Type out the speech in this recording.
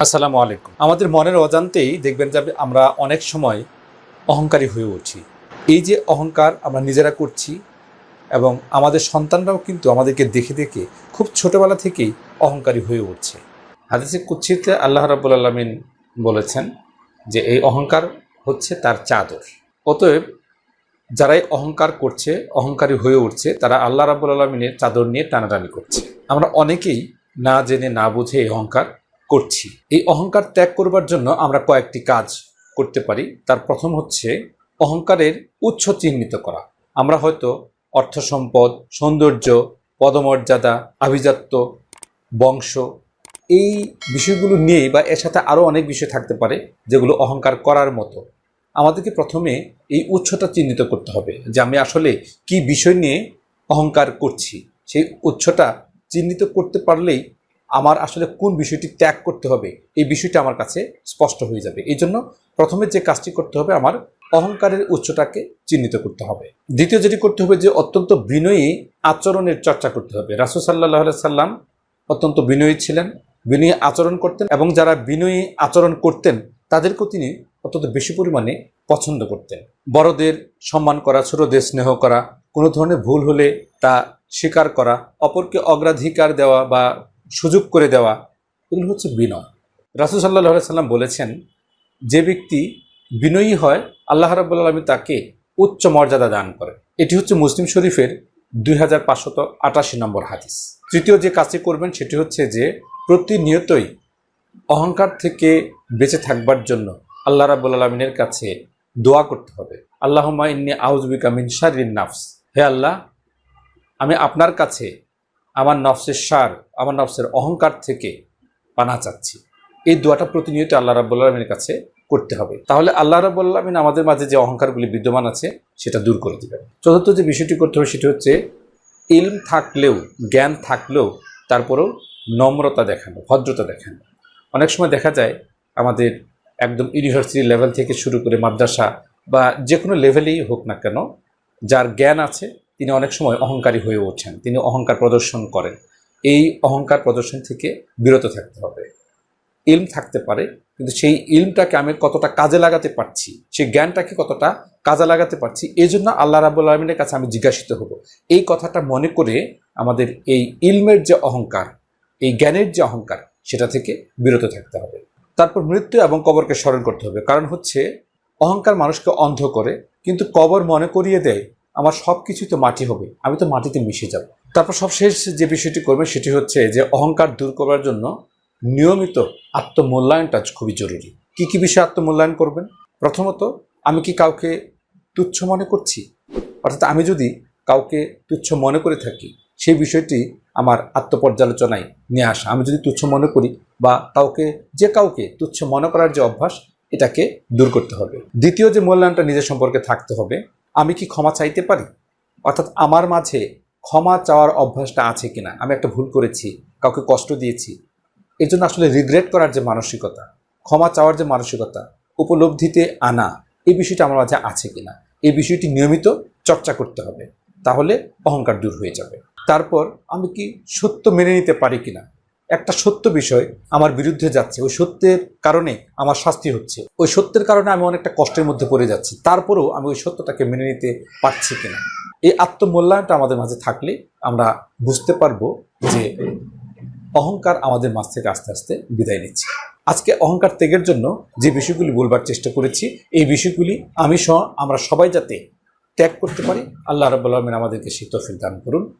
আসসালামু আলাইকুম। আমাদের মনের অজান্তেই দেখবেন যে আমরা অনেক সময় অহংকারী হয়ে উঠি এই যে অহংকার আমরা নিজেরা করছি এবং আমাদের সন্তানরাও কিন্তু আমাদেরকে দেখে দেখে খুব ছোটবেলা থেকেই অহংকারী হয়ে উঠছে। হাদিসে কুচ্ছিতে আল্লাহ রাবুল আলমিন বলেছেন যে এই অহংকার হচ্ছে তার চাদর। অতএব যারাই অহংকার করছে, অহংকারী হয়ে উঠছে, তারা আল্লাহ রাবুল আলমিনের চাদর নিয়ে টানাটানি করছে। আমরা অনেকেই না জেনে, না বুঝে এই অহংকার করছি। এই অহংকার ত্যাগ করবার জন্য আমরা কয়েকটি কাজ করতে পারি। তার প্রথম হচ্ছে অহংকারের উৎস চিহ্নিত করা। আমরা হয়তো অর্থ সম্পদ, সৌন্দর্য, পদমর্যাদা, আভিজাত্য, বংশ এই বিষয়গুলো নিয়েই বা এর সাথে আরও অনেক বিষয় থাকতে পারে যেগুলো অহংকার করার মতো। আমাদেরকে প্রথমে এই উৎসটা চিহ্নিত করতে হবে যে আমি আসলে কি বিষয় নিয়ে অহংকার করছি। সেই উৎসটা চিহ্নিত করতে পারলেই আমার আসলে কোন বিষয়টি ত্যাগ করতে হবে, এই বিষয়টা আমার কাছে স্পষ্ট হয়ে যাবে। এই জন্য প্রথমে যে কাজটি করতে হবে, আমার অহংকারের উচ্চটাকে চিহ্নিত করতে হবে। দ্বিতীয় যেটি করতে হবে, যে অত্যন্ত বিনয়ী আচরণের চর্চা করতে হবে। রাসুল সাল্লাহ সাল্লাম অত্যন্ত বিনয়ী ছিলেন, বিনয়ী আচরণ করতেন এবং যারা বিনয়ী আচরণ করতেন, তাদেরকেও তিনি অত্যন্ত বেশি পরিমাণে পছন্দ করতেন। বড়দের সম্মান করা, ছোটদের স্নেহ করা, কোনো ধরনের ভুল হলে তা স্বীকার করা, অপরকে অগ্রাধিকার দেওয়া বা সুযোগ করে দেওয়া, এগুলো হচ্ছে বিনয়। রাসুল সাল্লাহ সাল্লাম বলেছেন, যে ব্যক্তি বিনয়ী হয়, আল্লাহ রাবুল আলমী তাকে উচ্চ মর্যাদা দান করে। এটি হচ্ছে মুসলিম শরীফের দুই হাজার পাঁচশত আটাশি নম্বর হাদিস। তৃতীয় যে কাজটি করবেন, সেটি হচ্ছে যে প্রতিনিয়তই অহংকার থেকে বেঁচে থাকবার জন্য আল্লাহ রাবুল আলমিনের কাছে দোয়া করতে হবে। আল্লাহমা ইন্নি আউজবিকা মিন শারিন নাফস। হে আল্লাহ, আমি আপনার কাছে আমার নফসের সার, আমার নফসের অহংকার থেকে পানা চাচ্ছি। এই দোয়াটা প্রতিনিয়ত আল্লাহ রাবুল আলমীর কাছে করতে হবে। তাহলে আল্লাহ রাবুল আলমিন আমাদের মাঝে যে অহংকারগুলি বিদ্যমান আছে, সেটা দূর করে দেবেন। চতুর্থ যে বিষয়টি করতে হবে, সেটি হচ্ছে ইলম থাকলেও, জ্ঞান থাকলেও তারপরেও নম্রতা দেখানো, ভদ্রতা দেখানো। অনেক সময় দেখা যায়, আমাদের একদম ইউনিভার্সিটি লেভেল থেকে শুরু করে মাদ্রাসা বা যে কোনো লেভেলেই হোক না কেন, যার জ্ঞান আছে তিনি অনেক সময় অহংকারী হয়ে ওঠেন। তিনি অহংকার প্রদর্শন করেন। এই অহংকার প্রদর্শন থেকে বিরত থাকতে হবে। ইলম থাকতে পারে, কিন্তু সেই ইলমটাকে আমি কতটা কাজে লাগাতে পারছি, সেই জ্ঞানটাকে কতটা কাজে লাগাতে পারছি এই জন্য আল্লাহ রাবুল আলমিনের কাছে আমি জিজ্ঞাসিত হব। এই কথাটা মনে করে আমাদের এই ইলমের যে অহংকার, এই জ্ঞানের যে অহংকার, সেটা থেকে বিরত থাকতে হবে। তারপর মৃত্যু এবং কবরকে স্মরণ করতে হবে। কারণ হচ্ছে, অহংকার মানুষকে অন্ধ করে, কিন্তু কবর মনে করিয়ে দেয়। আমার সব কিছুই তো মাটি হবে, আমি তো মাটিতে মিশে যাব। তারপর সবশেষ যে বিষয়টি করবে সেটি হচ্ছে যে অহংকার দূর করার জন্য নিয়মিত আত্মমূল্যায়নটা খুবই জরুরি। কি কি বিষয়ে আত্মমূল্যায়ন করবেন? প্রথমত, আমি কি কাউকে তুচ্ছ মনে করছি? অর্থাৎ আমি যদি কাউকে তুচ্ছ মনে করে থাকি সেই বিষয়টি আমার আত্মপর্যালোচনায় নিয়ে আসা। আমি যদি তুচ্ছ মনে করি বা কাউকে, যে কাউকে তুচ্ছ মনে করার যে অভ্যাস, এটাকে দূর করতে হবে। দ্বিতীয় যে মূল্যায়নটা নিজের সম্পর্কে থাকতে হবে আমি কি ক্ষমা চাইতে পারি? অর্থাৎ আমার মাঝে ক্ষমা চাওয়ার অভ্যাসটা আছে কিনা? আমি একটা ভুল করেছি, কাউকে কষ্ট দিয়েছি। এর জন্য আসলে রিগ্রেট করার যে মানসিকতা, ক্ষমা চাওয়ার যে মানসিকতা, উপলব্ধিতে আনা, এই বিষয়টা আমার মাঝে আছে কিনা? এই বিষয়টি নিয়মিত চর্চা করতে হবে, তাহলে অহংকার দূর হয়ে যাবে। তারপর আমি কি সত্য মেনে নিতে পারি কিনা? একটা সত্য বিষয় আমার বিরুদ্ধে যাচ্ছে। ওই সত্যের কারণে আমার শাস্তি হচ্ছে। ওই সত্যের কারণে আমি অনেকটা কষ্টের মধ্যে পড়ে যাচ্ছি। তারপরেও আমি ওই সত্যটাকে মেনে নিতে পারছি কিনা? এই আত্মমূল্যায়নটা আমাদের মাঝে থাকলে আমরা বুঝতে পারব যে অহংকার আমাদের মাঝ থেকে আস্তে আস্তে বিদায় নিচ্ছে। আজকে অহংকার ত্যাগের জন্য যে বিষয়গুলি বলবার চেষ্টা করেছি, এই বিষয়গুলি আমি সহ আমরা সবাই যাতে ত্যাগ করতে পারি, আল্লাহ রব আমাদেরকে শীতফিল দান করুন।